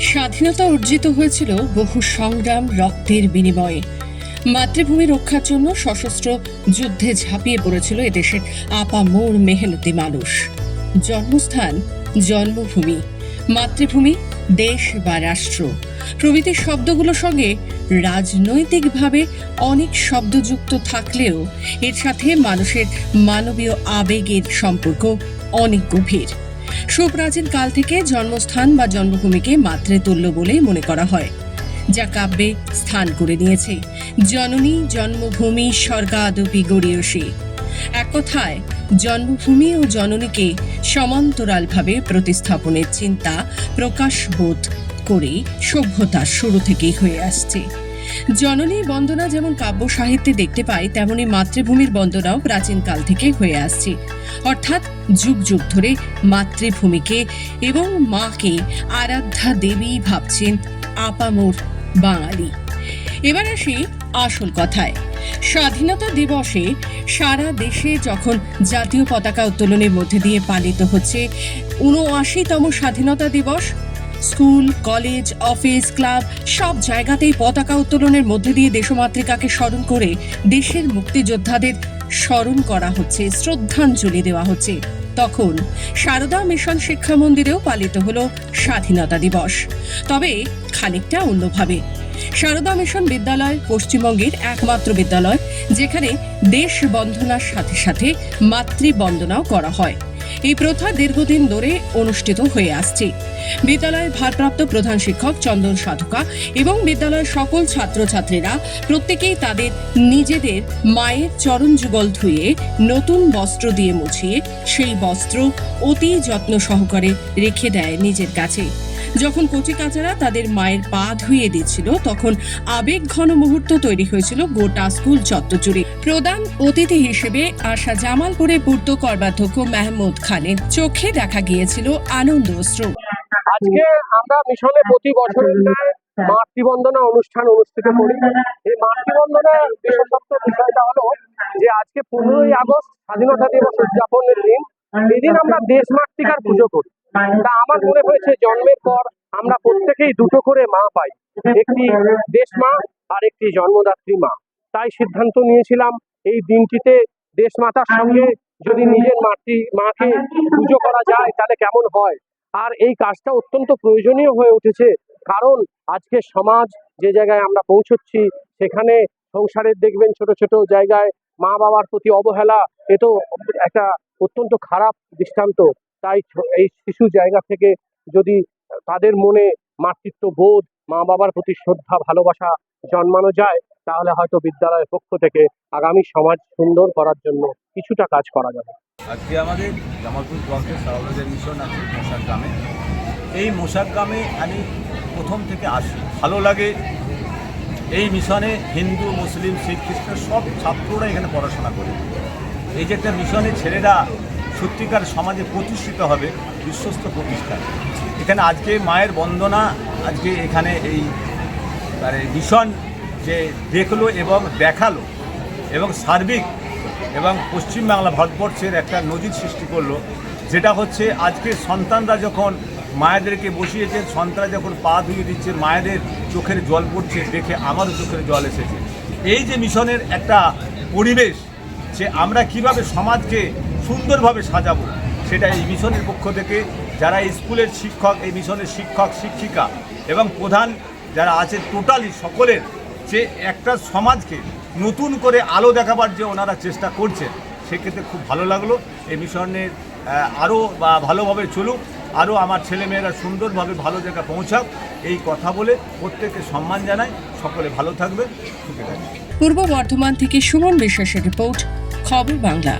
স্বাধীনতা অর্জিত হয়েছিল বহু সংগ্রাম, রক্তের বিনিময়ে। মাতৃভূমি রক্ষার জন্য সশস্ত্র যুদ্ধে ঝাঁপিয়ে পড়েছিল এদেশের আপামোর মেহনতি মানুষ। জন্মস্থান, জন্মভূমি, মাতৃভূমি, দেশ বা রাষ্ট্র। প্রভৃতি শব্দগুলোর সঙ্গে রাজনৈতিকভাবে অনেক শব্দযুক্ত থাকলেও এর সাথে মানুষের মানবীয় আবেগের সম্পর্ক অনেক গভীর। সুপ্রাচীন কাল থেকে জন্মস্থান বা জন্মভূমিকে মাতৃতুল্য বলেই মনে করা হয়। যা কাব্যে স্থান করে নিয়েছে। জননী, জন্মভূমি, স্বর্গাদপি গড়িয়সী এক কথায়, জন্মভূমি ও জননীকে সমান্তরালভাবে প্রতিস্থাপনের চিন্তা প্রকাশবোধ করে সভ্যতার শুরু থেকেই হয়ে আসছে। জননী বন্দনা যেমন কাব্য সাহিত্যে দেখতে পাই তেমনি মাতৃভূমির বন্দনাও প্রাচীনকাল থেকে হয়ে আসছে। অর্থাৎ যুগ যুগ ধরে মাতৃভূমিকে এবং মাকে আরাধ্যা দেবী ভাবছেন আপামোর বাঙালি। এবার আসি আসল কথায়। স্বাধীনতা দিবসে সারা দেশে যখন জাতীয় পতাকা উত্তোলনের মধ্যে দিয়ে পালিত হচ্ছে উনআশিতম স্বাধীনতা দিবস স্কুল, কলেজ, অফিস, ক্লাব, সব জায়গাতেই পতাকা উত্তোলনের মধ্যে দিয়ে দেশমাতৃকাকে স্মরণ করে দেশের মুক্তিযোদ্ধাদের স্মরণ করা হচ্ছে, শ্রদ্ধাঞ্জলি দেওয়া হচ্ছে। তখন সারদা মিশন শিক্ষা মন্দিরেও পালিত হলো স্বাধীনতা দিবস। তবে খানিকটা অন্যভাবে। সারদা মিশন বিদ্যালয় পশ্চিমবঙ্গের একমাত্র বিদ্যালয়, যেখানে দেশ বন্ধনার সাথে সাথে মাতৃবন্দনাও করা হয়। এই প্রথা দীর্ঘদিন ধরে অনুষ্ঠিত হয়ে আসছে। বিদ্যালয়ের ভারপ্রাপ্ত প্রধান শিক্ষক চন্দন সাধুকা এবং বিদ্যালয়ের সকল ছাত্রছাত্রীরা প্রত্যেকেই তাদের নিজেদের মায়ের চরণ যুগল ধুয়ে নতুন বস্ত্র দিয়ে মুছিয়ে সেই বস্ত্র অতি যত্ন সহকারে রেখে দেয় নিজের কাছে। যখন কচি কাচারা তাদের মায়ের পা ধুইয়ে দিয়েছিল, তখন আবেগ ঘন মুহূর্ত তৈরি হয়েছিল গোটা স্কুল চত্বর প্রধান অতিথি হিসেবে আসা জামালপুরে পূর্ত কর্মাধ্যক্ষ মাহমুদ খানের চোখে দেখা গিয়েছিল আনন্দ অশ্রু আজকে আমরা মিশনে প্রতি বছর মাতৃবন্দনা অনুষ্ঠান অনুষ্ঠিত করি। এই মাতৃবন্দনা বিশেষত্ব বিষয়টা হলো যে আজকে পনেরোই আগস্ট স্বাধীনতা দিবস উদযাপনের দিন। এদিন আমরা দেশ মাতৃকার পুজো করি। তা আমার মনে হয়েছে জন্মের পর আমরা প্রত্যেকেই দুটো করে মা পাই। একটি দেশ মা আর একটি জন্মদাত্রী মা। তাই সিদ্ধান্ত নিয়েছিলাম এই দিনটিতে দেশ মাতার সঙ্গে যদি নিজের মাতৃ, মাকে পুজো করা যায়, তাহলে কেমন হয়? আর এই কাজটা অত্যন্ত প্রয়োজনীয় হয়ে উঠেছে, কারণ আজকে সমাজ যে জায়গায় আমরা পৌঁছচ্ছি, সেখানে সংসারের দেখবেন ছোট ছোট জায়গায় মা বাবার প্রতি অবহেলা, এ তো একটা অত্যন্ত খারাপ দৃষ্টান্ত। তাই এই শিশু জায়গা থেকে যদি তাদের মনে মাতৃত্ব বোধ মা বাবার প্রতি শ্রদ্ধা, ভালোবাসা জন্মানো যায়, তাহলে হয়তো বিদ্যালয়ের পক্ষ থেকে আগামী সমাজ সুন্দর করার জন্য কিছুটা কাজ করা যাবে। আজকে আমাদের জামালপুর ব্লকের সারদাদের মিশন আছে, মশার গ্রামে। এই মশার গ্রামে আমি প্রথম থেকে আসি। ভালো লাগে। এই মিশনে হিন্দু, মুসলিম, শিখ, খ্রিস্টান সব ছাত্ররা এখানে পড়াশোনা করে। এই যে একটা মিশনে ছেলেরা সত্যিকার সমাজে প্রতিষ্ঠিত হবে বিশ্বস্ত প্রতিষ্ঠান। এখানে আজকে মায়ের বন্দনা, আজকে এখানে এই মানে মিশন যে দেখল এবং দেখাল এবং সার্বিক এবং পশ্চিমবাংলা ভারতবর্ষের একটা নজির সৃষ্টি করল, যেটা হচ্ছে আজকে সন্তানরা যখন মায়েদেরকে বসিয়েছে সন্তানরা যখন পা ধুয়ে দিচ্ছে, মায়েদের চোখের জল পড়ছে, দেখে আমারও চোখের জল এসেছে। এই যে মিশনের একটা পরিবেশ, যে আমরা কীভাবে সমাজকে সুন্দরভাবে সাজাবো। সেটা এই মিশনের পক্ষ থেকে যারা স্কুলের শিক্ষক, এই মিশনের শিক্ষক, শিক্ষিকা এবং প্রধান যারা আছে টোটালি সকলের যে একটা সমাজকে নতুন করে আলো দেখাবার যে ওনারা চেষ্টা করছেন, সেক্ষেত্রে খুব ভালো লাগল। এই মিশনের আরও বা ভালোভাবে চলুক আরও আমার ছেলেমেয়েরা সুন্দরভাবে ভালো জায়গায় পৌঁছাক, এই কথা বলে প্রত্যেককে সম্মান জানাই। সকলে ভালো থাকবে পূর্ব বর্ধমান থেকে সুমন বিশ্বাসের রিপোর্ট, খবর বাংলা।